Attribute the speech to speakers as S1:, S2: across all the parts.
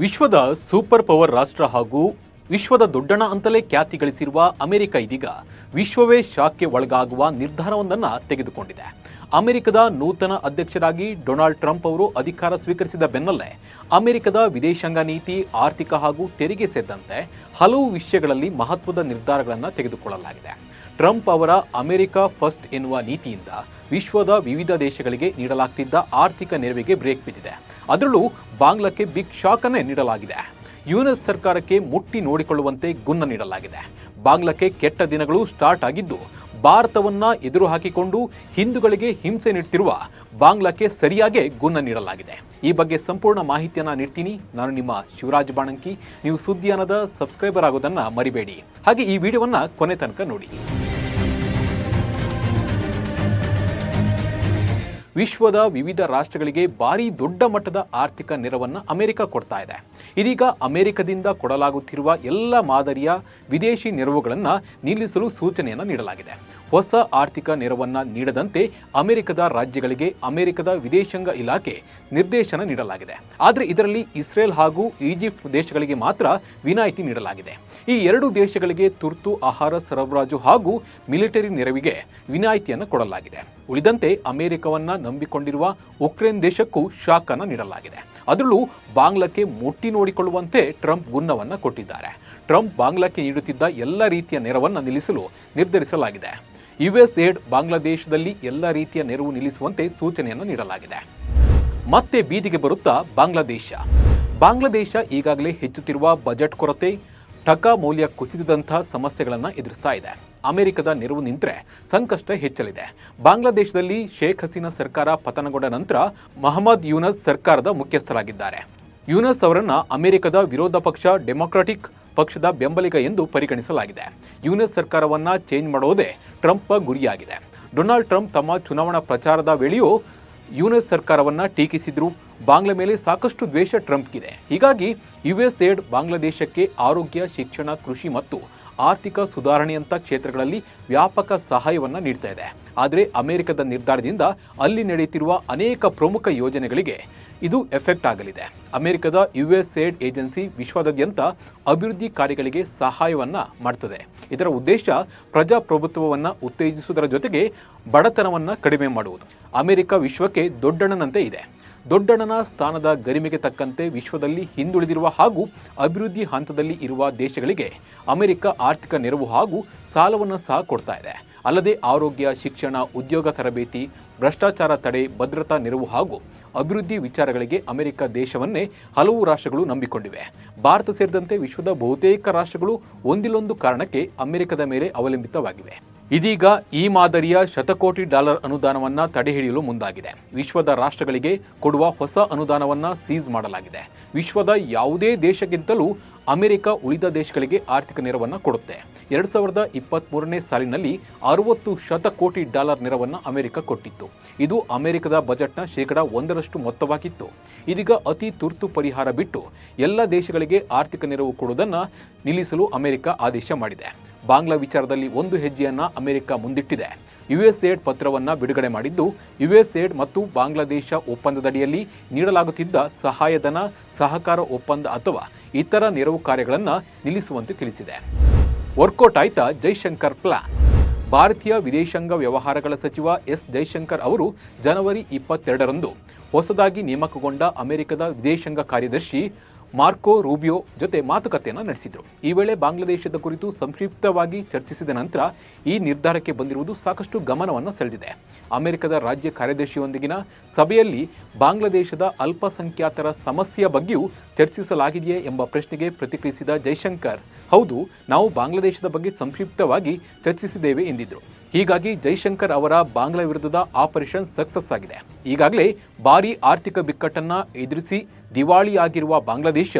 S1: ವಿಶ್ವದ super power ರಾಷ್ಟ್ರ ಹಾಗೂ ವಿಶ್ವದ ದೊಡ್ಡಣ ಅಂತಲೇ ಖ್ಯಾತಿ ಗಳಿಸಿರುವ ಅಮೆರಿಕ ಇದೀಗ ವಿಶ್ವವೇ ಶಾಕ್ಗೆ ಒಳಗಾಗುವ ನಿರ್ಧಾರವೊಂದನ್ನು ತೆಗೆದುಕೊಂಡಿದೆ. ಅಮೆರಿಕದ ನೂತನ ಅಧ್ಯಕ್ಷರಾಗಿ ಡೊನಾಲ್ಡ್ ಟ್ರಂಪ್ ಅವರು ಅಧಿಕಾರ ಸ್ವೀಕರಿಸಿದ ಬೆನ್ನಲ್ಲೇ ಅಮೆರಿಕದ ವಿದೇಶಾಂಗ ನೀತಿ, ಆರ್ಥಿಕ ಹಾಗೂ ತೆರಿಗೆ ಸೇರಿದಂತೆ ಹಲವು ವಿಷಯಗಳಲ್ಲಿ ಮಹತ್ವದ ನಿರ್ಧಾರಗಳನ್ನು ತೆಗೆದುಕೊಳ್ಳಲಾಗಿದೆ. ಟ್ರಂಪ್ ಅವರ ಅಮೆರಿಕ ಫಸ್ಟ್ ಎನ್ನುವ ನೀತಿಯಿಂದ ವಿಶ್ವದ ವಿವಿಧ ದೇಶಗಳಿಗೆ ನೀಡಲಾಗ್ತಿದ್ದ ಆರ್ಥಿಕ ನೆರವಿಗೆ ಬ್ರೇಕ್ ಬಿದ್ದಿದೆ. ಅದರಲ್ಲೂ ಬಾಂಗ್ಲಾಕ್ಕೆ ಬಿಗ್ ಶಾಕ್ ಅನ್ನೇ ನೀಡಲಾಗಿದೆ. ಯುಎಸ್ ಸರ್ಕಾರಕ್ಕೆ ಮುಟ್ಟಿ ನೋಡಿಕೊಳ್ಳುವಂತೆ ಗುನ್ನ ನೀಡಲಾಗಿದೆ. ಬಾಂಗ್ಲಾಕ್ಕೆ ಕೆಟ್ಟ ದಿನಗಳು ಸ್ಟಾರ್ಟ್ ಆಗಿದ್ದು, ಭಾರತವನ್ನ ಎದುರು ಹಾಕಿಕೊಂಡು ಹಿಂದೂಗಳಿಗೆ ಹಿಂಸೆ ನೀಡುತ್ತಿರುವ ಬಾಂಗ್ಲಾಕ್ಕೆ ಸರಿಯಾಗಿ ಗುನ್ನ ನೀಡಲಾಗಿದೆ. ಈ ಬಗ್ಗೆ ಸಂಪೂರ್ಣ ಮಾಹಿತಿಯನ್ನ ನೀಡ್ತೀನಿ. ನಾನು ನಿಮ್ಮ ಶಿವರಾಜ್ ಬಾಣಂಕಿ. ನೀವು ಸುದ್ದಿಯಾನದ ಸಬ್ಸ್ಕ್ರೈಬರ್ ಆಗೋದನ್ನ ಮರಿಬೇಡಿ. ಹಾಗೆ ಈ ವಿಡಿಯೋವನ್ನ ಕೊನೆ ತನಕ ನೋಡಿ. ವಿಶ್ವದ ವಿವಿಧ ರಾಷ್ಟ್ರಗಳಿಗೆ ಭಾರಿ ದೊಡ್ಡ ಮಟ್ಟದ ಆರ್ಥಿಕ ನೆರವನ್ನು ಅಮೆರಿಕ ಕೊಡ್ತಾ ಇದೆ. ಇದೀಗ ಅಮೆರಿಕದಿಂದ ಕೊಡಲಾಗುತ್ತಿರುವ ಎಲ್ಲ ಮಾದರಿಯ ವಿದೇಶಿ ನೆರವುಗಳನ್ನು ನಿಲ್ಲಿಸಲು ಸೂಚನೆಯನ್ನು ನೀಡಲಾಗಿದೆ. ಹೊಸ ಆರ್ಥಿಕ ನೆರವನ್ನ ನೀಡದಂತೆ ಅಮೆರಿಕದ ರಾಜ್ಯಗಳಿಗೆ ಅಮೆರಿಕದ ವಿದೇಶಾಂಗ ಇಲಾಖೆ ನಿರ್ದೇಶನ ನೀಡಲಾಗಿದೆ. ಆದರೆ ಇದರಲ್ಲಿ ಇಸ್ರೇಲ್ ಹಾಗೂ ಈಜಿಪ್ಟ್ ದೇಶಗಳಿಗೆ ಮಾತ್ರ ವಿನಾಯಿತಿ ನೀಡಲಾಗಿದೆ. ಈ ಎರಡು ದೇಶಗಳಿಗೆ ತುರ್ತು ಆಹಾರ ಸರಬರಾಜು ಹಾಗೂ ಮಿಲಿಟರಿ ನೆರವಿಗೆ ವಿನಾಯಿತಿಯನ್ನು ಕೊಡಲಾಗಿದೆ. ಉಳಿದಂತೆ ಅಮೆರಿಕವನ್ನ ನಂಬಿಕೊಂಡಿರುವ ಉಕ್ರೇನ್ ದೇಶಕ್ಕೂ ಶಾಕ್ ನೀಡಲಾಗಿದೆ. ಅದರಲ್ಲೂ ಬಾಂಗ್ಲಾಕ್ಕೆ ಮುಟ್ಟಿ ನೋಡಿಕೊಳ್ಳುವಂತೆ ಟ್ರಂಪ್ ಗುನ್ನವನ್ನು ಕೊಟ್ಟಿದ್ದಾರೆ. ಟ್ರಂಪ್ ಬಾಂಗ್ಲಾಕ್ಕೆ ನೀಡುತ್ತಿದ್ದ ಎಲ್ಲ ರೀತಿಯ ನೆರವನ್ನು ನಿಲ್ಲಿಸಲು ನಿರ್ಧರಿಸಲಾಗಿದೆ. ಯುಎಸ್ ಏಡ್ ಬಾಂಗ್ಲಾದೇಶದಲ್ಲಿ ಎಲ್ಲ ರೀತಿಯ ನೆರವು ನಿಲ್ಲಿಸುವಂತೆ ಸೂಚನೆಯನ್ನು ನೀಡಲಾಗಿದೆ. ಮತ್ತೆ ಬೀದಿಗೆ ಬರುತ್ತಾ ಬಾಂಗ್ಲಾದೇಶ. ಬಾಂಗ್ಲಾದೇಶ ಈಗಾಗಲೇ ಹೆಚ್ಚುತ್ತಿರುವ ಬಜೆಟ್ ಕೊರತೆ, ಟಕಾ ಮೌಲ್ಯ ಕುಸಿದಂತಹ ಸಮಸ್ಯೆಗಳನ್ನು ಎದುರಿಸ್ತಾ ಇದೆ. ಅಮೆರಿಕದ ನೆರವು ನಿಂತರೆ ಸಂಕಷ್ಟ ಹೆಚ್ಚಲಿದೆ. ಬಾಂಗ್ಲಾದೇಶದಲ್ಲಿ ಶೇಖ್ ಹಸೀನಾ ಸರ್ಕಾರ ಪತನಗೊಂಡ ನಂತರ ಮಹಮ್ಮದ್ ಯೂನಸ್ ಸರ್ಕಾರದ ಮುಖ್ಯಸ್ಥರಾಗಿದ್ದಾರೆ. ಯೂನಸ್ ಅವರನ್ನು ಅಮೆರಿಕದ ವಿರೋಧ ಪಕ್ಷ ಡೆಮೊಕ್ರಾಟಿಕ್ ಪಕ್ಷದ ಬೆಂಬಲಿಗ ಎಂದು ಪರಿಗಣಿಸಲಾಗಿದೆ. ಯೂನಸ್ ಸರ್ಕಾರವನ್ನು ಚೇಂಜ್ ಮಾಡೋದೇ ಟ್ರಂಪ್ ಗುರಿಯಾಗಿದೆ. ಡೊನಾಲ್ಡ್ ಟ್ರಂಪ್ ತಮ್ಮ ಚುನಾವಣಾ ಪ್ರಚಾರದ ವೇಳೆಯೂ ಯುಎಸ್ ಸರ್ಕಾರವನ್ನು ಟೀಕಿಸಿದ್ರು. ಬಾಂಗ್ಲಾ ಮೇಲೆ ಸಾಕಷ್ಟು ದ್ವೇಷ ಟ್ರಂಪ್ಗಿದೆ. ಹೀಗಾಗಿ ಯುಎಸ್ ಏಡ್ ಬಾಂಗ್ಲಾದೇಶಕ್ಕೆ ಆರೋಗ್ಯ, ಶಿಕ್ಷಣ, ಕೃಷಿ ಮತ್ತು ಆರ್ಥಿಕ ಸುಧಾರಣೆಯಂಥ ಕ್ಷೇತ್ರಗಳಲ್ಲಿ ವ್ಯಾಪಕ ಸಹಾಯವನ್ನು ನೀಡ್ತಾ ಇದೆ. ಆದರೆ ಅಮೆರಿಕದ ನಿರ್ಧಾರದಿಂದ ಅಲ್ಲಿ ನಡೆಯುತ್ತಿರುವ ಅನೇಕ ಪ್ರಮುಖ ಯೋಜನೆಗಳಿಗೆ ಇದು ಎಫೆಕ್ಟ್ ಆಗಲಿದೆ. ಅಮೆರಿಕದ ಯು ಎಸ್ ಏಡ್ ಏಜೆನ್ಸಿ ವಿಶ್ವದಾದ್ಯಂತ ಅಭಿವೃದ್ಧಿ ಕಾರ್ಯಗಳಿಗೆ ಸಹಾಯವನ್ನ ಮಾಡ್ತದೆ. ಇದರ ಉದ್ದೇಶ ಪ್ರಜಾಪ್ರಭುತ್ವವನ್ನು ಉತ್ತೇಜಿಸುವುದರ ಜೊತೆಗೆ ಬಡತನವನ್ನು ಕಡಿಮೆ ಮಾಡುವುದು. ಅಮೆರಿಕ ವಿಶ್ವಕ್ಕೆ ದೊಡ್ಡಣ್ಣನಂತೆ ಇದೆ. ದೊಡ್ಡಣ್ಣನ ಸ್ಥಾನದ ಗರಿಮೆಗೆ ತಕ್ಕಂತೆ ವಿಶ್ವದಲ್ಲಿ ಹಿಂದುಳಿದಿರುವ ಹಾಗೂ ಅಭಿವೃದ್ಧಿ ಹಂತದಲ್ಲಿ ಇರುವ ದೇಶಗಳಿಗೆ ಅಮೆರಿಕ ಆರ್ಥಿಕ ನೆರವು ಹಾಗೂ ಸಾಲವನ್ನು ಸಹ ಕೊಡ್ತಾ ಇದೆ. ಅಲ್ಲದೆ ಆರೋಗ್ಯ, ಶಿಕ್ಷಣ, ಉದ್ಯೋಗ, ತರಬೇತಿ, ಭ್ರಷ್ಟಾಚಾರ ತಡೆ, ಭದ್ರತಾ ನೆರವು ಹಾಗೂ ಅಭಿವೃದ್ಧಿ ವಿಚಾರಗಳಿಗೆ ಅಮೆರಿಕ ದೇಶವನ್ನೇ ಹಲವು ರಾಷ್ಟ್ರಗಳು ನಂಬಿಕೊಂಡಿವೆ. ಭಾರತ ಸೇರಿದಂತೆ ವಿಶ್ವದ ಬಹುತೇಕ ರಾಷ್ಟ್ರಗಳು ಒಂದಿಲ್ಲೊಂದು ಕಾರಣಕ್ಕೆ ಅಮೆರಿಕದ ಮೇಲೆ ಅವಲಂಬಿತವಾಗಿವೆ. ಇದೀಗ ಈ ಮಾದರಿಯ ಶತಕೋಟಿ ಡಾಲರ್ ಅನುದಾನವನ್ನ ತಡೆಹಿಡಿಯಲು ಮುಂದಾಗಿದೆ. ವಿಶ್ವದ ರಾಷ್ಟ್ರಗಳಿಗೆ ಕೊಡುವ ಹೊಸ ಅನುದಾನವನ್ನ ಸೀಸ್ ಮಾಡಲಾಗಿದೆ. ವಿಶ್ವದ ಯಾವುದೇ ದೇಶಕ್ಕಿಂತಲೂ ಅಮೆರಿಕ ಉಳಿದ ದೇಶಗಳಿಗೆ ಆರ್ಥಿಕ ನೆರವನ್ನು ಕೊಡುತ್ತೆ. ಎರಡ್ ಸಾವಿರದ ಇಪ್ಪತ್ತ್ ಮೂರನೇ ಸಾಲಿನಲ್ಲಿ ಅರವತ್ತು ಶತಕೋಟಿ ಡಾಲರ್ ನೆರವನ್ನು ಅಮೆರಿಕ ಕೊಟ್ಟಿತ್ತು. ಇದು ಅಮೆರಿಕದ ಬಜೆಟ್ನ ಶೇಕಡ ಒಂದರಷ್ಟು ಮೊತ್ತವಾಗಿತ್ತು. ಇದೀಗ ಅತಿ ತುರ್ತು ಪರಿಹಾರ ಬಿಟ್ಟು ಎಲ್ಲ ದೇಶಗಳಿಗೆ ಆರ್ಥಿಕ ನೆರವು ಕೊಡುವುದನ್ನು ನಿಲ್ಲಿಸಲು ಅಮೆರಿಕ ಆದೇಶ ಮಾಡಿದೆ. ಬಾಂಗ್ಲಾ ವಿಚಾರದಲ್ಲಿ ಒಂದು ಹೆಜ್ಜೆಯನ್ನು ಅಮೆರಿಕ ಮುಂದಿಟ್ಟಿದೆ. ಯುಎಸ್ ಏಡ್ ಪತ್ರವನ್ನು ಬಿಡುಗಡೆ ಮಾಡಿದ್ದು ಯುಎಸ್ ಏಡ್ ಮತ್ತು ಬಾಂಗ್ಲಾದೇಶ ಒಪ್ಪಂದದಡಿಯಲ್ಲಿ ನೀಡಲಾಗುತ್ತಿದ್ದ ಸಹಾಯಧನ, ಸಹಕಾರ ಒಪ್ಪಂದ ಅಥವಾ ಇತರ ನೆರವು ಕಾರ್ಯಗಳನ್ನು ನಿಲ್ಲಿಸುವಂತೆ ತಿಳಿಸಿದೆ. ವರ್ಕೌಟ್ ಆಯ್ತಾ ಜೈಶಂಕರ್ ಪ್ಲಾನ್ ಭಾರತೀಯ ವಿದೇಶಾಂಗ ವ್ಯವಹಾರಗಳ ಸಚಿವ ಎಸ್ ಜೈಶಂಕರ್ ಅವರು ಜನವರಿ ಇಪ್ಪತ್ತೆರಡರಂದು ಹೊಸದಾಗಿ ನೇಮಕಗೊಂಡ ಅಮೆರಿಕದ ವಿದೇಶಾಂಗ ಕಾರ್ಯದರ್ಶಿ ಮಾರ್ಕೋ ರೂಬಿಯೋ ಜೊತೆ ಮಾತುಕತೆಯನ್ನು ನಡೆಸಿದರು. ಈ ವೇಳೆ ಬಾಂಗ್ಲಾದೇಶದ ಕುರಿತು ಸಂಕ್ಷಿಪ್ತವಾಗಿ ಚರ್ಚಿಸಿದ ನಂತರ ಈ ನಿರ್ಧಾರಕ್ಕೆ ಬಂದಿರುವುದು ಸಾಕಷ್ಟು ಗಮನವನ್ನು ಸೆಳೆದಿದೆ. ಅಮೆರಿಕದ ರಾಜ್ಯ ಕಾರ್ಯದರ್ಶಿಯೊಂದಿಗಿನ ಸಭೆಯಲ್ಲಿ ಬಾಂಗ್ಲಾದೇಶದ ಅಲ್ಪಸಂಖ್ಯಾತರ ಸಮಸ್ಯೆಯ ಬಗ್ಗೆಯೂ ಚರ್ಚಿಸಲಾಗಿದೆಯೇ ಎಂಬ ಪ್ರಶ್ನೆಗೆ ಪ್ರತಿಕ್ರಿಯಿಸಿದ ಜೈಶಂಕರ್, ಹೌದು, ನಾವು ಬಾಂಗ್ಲಾದೇಶದ ಬಗ್ಗೆ ಸಂಕ್ಷಿಪ್ತವಾಗಿ ಚರ್ಚಿಸಿದ್ದೇವೆ ಎಂದಿದ್ರು. ಹೀಗಾಗಿ ಜೈಶಂಕರ್ ಅವರ ಬಾಂಗ್ಲಾ ವಿರುದ್ಧದ ಆಪರೇಷನ್ ಸಕ್ಸಸ್ ಆಗಿದೆ. ಈಗಾಗಲೇ ಭಾರಿ ಆರ್ಥಿಕ ಬಿಕ್ಕಟ್ಟನ್ನು ಎದುರಿಸಿ ದಿವಾಳಿಯಾಗಿರುವ ಬಾಂಗ್ಲಾದೇಶ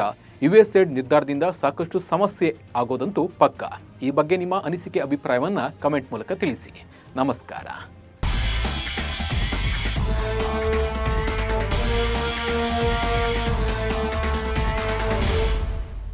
S1: ಯುಎಸ್ಎಡ್ ನಿರ್ಧಾರದಿಂದ ಸಾಕಷ್ಟು ಸಮಸ್ಯೆ ಆಗೋದಂತೂ ಪಕ್ಕ. ಈ ಬಗ್ಗೆ ನಿಮ್ಮ ಅನಿಸಿಕೆ ಅಭಿಪ್ರಾಯವನ್ನು ಕಮೆಂಟ್ ಮೂಲಕ ತಿಳಿಸಿ. ನಮಸ್ಕಾರ.